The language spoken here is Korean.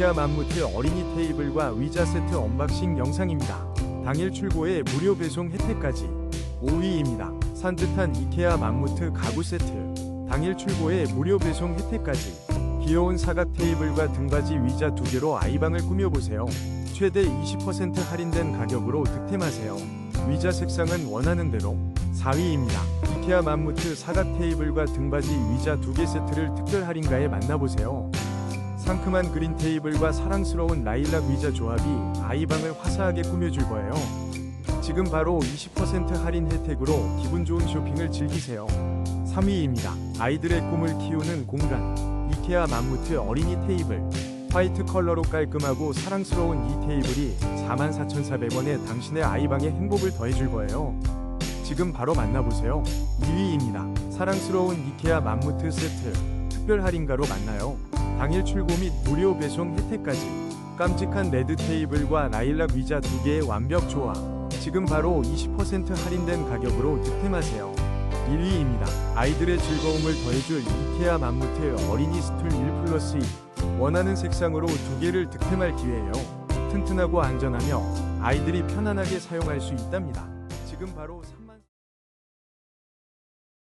이케아 맘무트 어린이 테이블과 의자 세트 언박싱 영상입니다. 당일 출고에 무료 배송 혜택까지 5위입니다. 산뜻한 이케아 맘무트 가구 세트 당일 출고에 무료 배송 혜택까지 귀여운 사각 테이블과 등받이 의자 두 개로 아이방을 꾸며보세요. 최대 20% 할인된 가격으로 득템하세요. 의자 색상은 원하는 대로 4위입니다. 이케아 맘무트 사각 테이블과 등받이 의자 두 개 세트를 특별 할인가에 만나보세요. 상큼한 그린 테이블과 사랑스러운 라일락 의자 조합이 아이방을 화사하게 꾸며줄 거예요. 지금 바로 20% 할인 혜택으로 기분 좋은 쇼핑을 즐기세요. 3위입니다. 아이들의 꿈을 키우는 공간. 이케아 맘무트 어린이 테이블. 화이트 컬러로 깔끔하고 사랑스러운 이 테이블이 44,400원에 당신의 아이방에 행복을 더해줄 거예요. 지금 바로 만나보세요. 2위입니다. 사랑스러운 이케아 맘무트 세트. 특별 할인가로 만나요. 당일 출고 및 무료 배송 혜택까지. 깜찍한 레드 테이블과 라일락 의자 두 개의 완벽 조화. 지금 바로 20% 할인된 가격으로 득템하세요. 1위입니다. 아이들의 즐거움을 더해줄 이케아 맘무트 어린이 스툴 1 플러스 2. 원하는 색상으로 두 개를 득템할 기회예요. 튼튼하고 안전하며 아이들이 편안하게 사용할 수 있답니다. 지금 바로 3만